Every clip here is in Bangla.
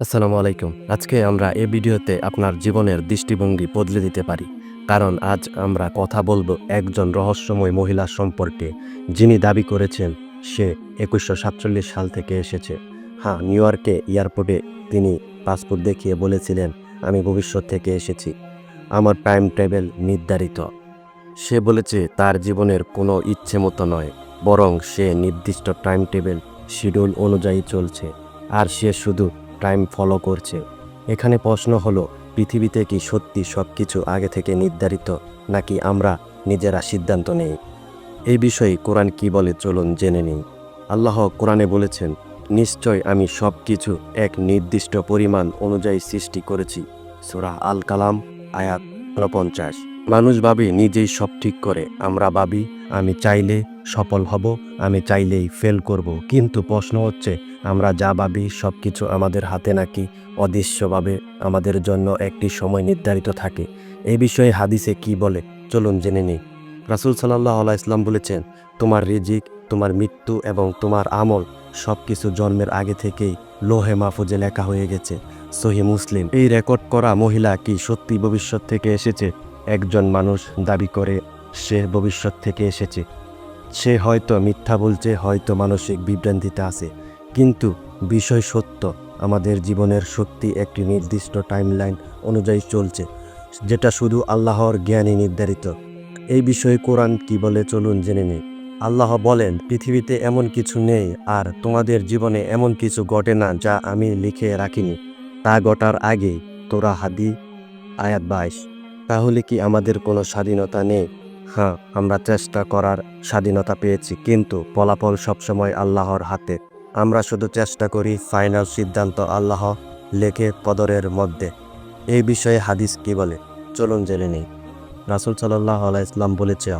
আসসালামু আলাইকুম। আজকে আমরা এই ভিডিওতে আপনার জীবনের দৃষ্টিভঙ্গি বদলে দিতে পারি। কারণ আজ আমরা কথা বলব একজন রহস্যময় মহিলা সম্পর্কে, যিনি দাবি করেছেন সে একুশশো সাতচল্লিশ সাল থেকে এসেছে। হ্যাঁ নিউ ইয়র্কে এয়ারপোর্টে তিনি পাসপোর্ট দেখিয়ে বলেছিলেন, আমি ভবিষ্যৎ থেকে এসেছি। আমার টাইম টেবিল নির্ধারিত। সে বলেছে, তার জীবনের কোনো ইচ্ছে মতো নয়, বরং সে নির্দিষ্ট টাইম টেবিল শিডিউল অনুযায়ী চলছে। আর সে শুধু টাইম ফলো করছে। এখানে প্রশ্ন হলো, পৃথিবীতে কি সত্যি সব কিছু আগে থেকে নির্ধারিত, নাকি আমরা নিজেরা সিদ্ধান্ত নেই? এই বিষয়ে কোরআন কি বলে চলুন জেনে নিই। আল্লাহ কোরআনে বলেছেন, নিশ্চয় আমি সব কিছু এক নির্দিষ্ট পরিমাণ অনুযায়ী সৃষ্টি করেছি। সুরা আল কালাম আয়াত উনপঞ্চাশ। মানুষ ভাবে, নিজেই সব ঠিক করে। আমরা ভাবি, আমি চাইলে সফল হব, আমি চাইলেই ফেল করব। কিন্তু প্রশ্ন হচ্ছে আমরা যা ভাবি সব কিছু আমাদের হাতে নাকি অদৃশ্যভাবে আমাদের জন্য একটি সময় নির্ধারিত থাকে। এই বিষয়ে হাদিসে কি বলে? চলুন জেনে নিই। রাসুল সাল্লাহ ইসলাম বলেছেন, তোমার রিজিক, তোমার মৃত্যু এবং তোমার আমল সব কিছু জন্মের আগে থেকেই লোহে মাহফুজে লেখা হয়ে গেছে। সহি মুসলিম, এই রেকর্ড করা মহিলা কি সত্যি ভবিষ্যৎ থেকে এসেছে? একজন মানুষ দাবি করে, সে ভবিষ্যৎ থেকে এসেছে। সে হয়তো মিথ্যা বলছে, হয়তো মানসিক বিভ্রান্তিতে আছে। কিন্তু বিষয় সত্য, আমাদের জীবনের সত্যি একটি নির্দিষ্ট টাইমলাইন অনুযায়ী চলছে, যেটা শুধু আল্লাহর জ্ঞানই নির্ধারিত। এই বিষয়ে কোরআন কি বলে চলুন জেনে নিই। আল্লাহ বলেন, পৃথিবীতে এমন কিছু নেই আর তোমাদের জীবনে এমন কিছু ঘটে না যা আমি লিখে রাখিনি। তা ঘটার আগে তোরা হাদি, আয়াত বাইশ। তাহলে কি আমাদের কোনো স্বাধীনতা নেই? হ্যাঁ আমরা চেষ্টা করার স্বাধীনতা পেয়েছি, কিন্তু ফলাফল সবসময় আল্লাহর হাতে। আমরা শুধু চেষ্টা করি ফাইনাল সিদ্ধান্ত আল্লাহ লেখে পদরের মধ্যে। এই বিষয়ে হাদিস কি বলে? চলুন জেনে নেই। রাসুল সাল্লাহ ইসলাম বলেছে,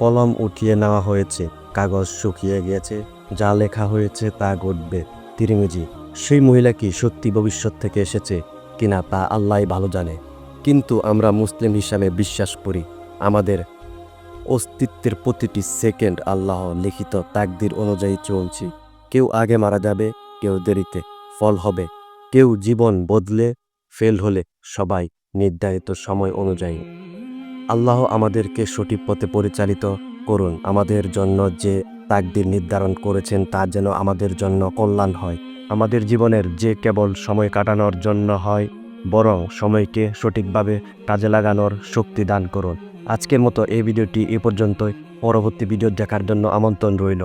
কলম উঠিয়ে নেওয়া হয়েছে, কাগজ শুকিয়ে গিয়েছে, যা লেখা হয়েছে তা ঘটবে। তিরিমিজি, সেই মহিলা কি সত্যি ভবিষ্যৎ থেকে এসেছে কিনা তা আল্লাহ ভালো জানে। কিন্তু আমরা মুসলিম হিসাবে বিশ্বাস করি, আমাদের অস্তিত্বের প্রতিটি সেকেন্ড আল্লাহ লিখিত তাকদির অনুযায়ী চলছি। কেউ আগে মারা যাবে, কেউ দেরিতে ফল হবে, কেউ জীবন বদলে, ফেল হলে সবাই নির্ধারিত সময় অনুযায়ী। আল্লাহ আমাদেরকে সঠিক পথে পরিচালিত করুন। আমাদের জন্য যে তাকদির নির্ধারণ করেছেন তা যেন আমাদের জন্য কল্যাণ হয়। আমাদের জীবনের যে কেবল সময় কাটানোর জন্য হয়, বরং সময়কে সঠিকভাবে কাজে লাগানোর শক্তি দান করুন। আজকের মতো এই ভিডিওটি এ পর্যন্তই। পরবর্তী ভিডিও দেখার জন্য আমন্ত্রণ রইল।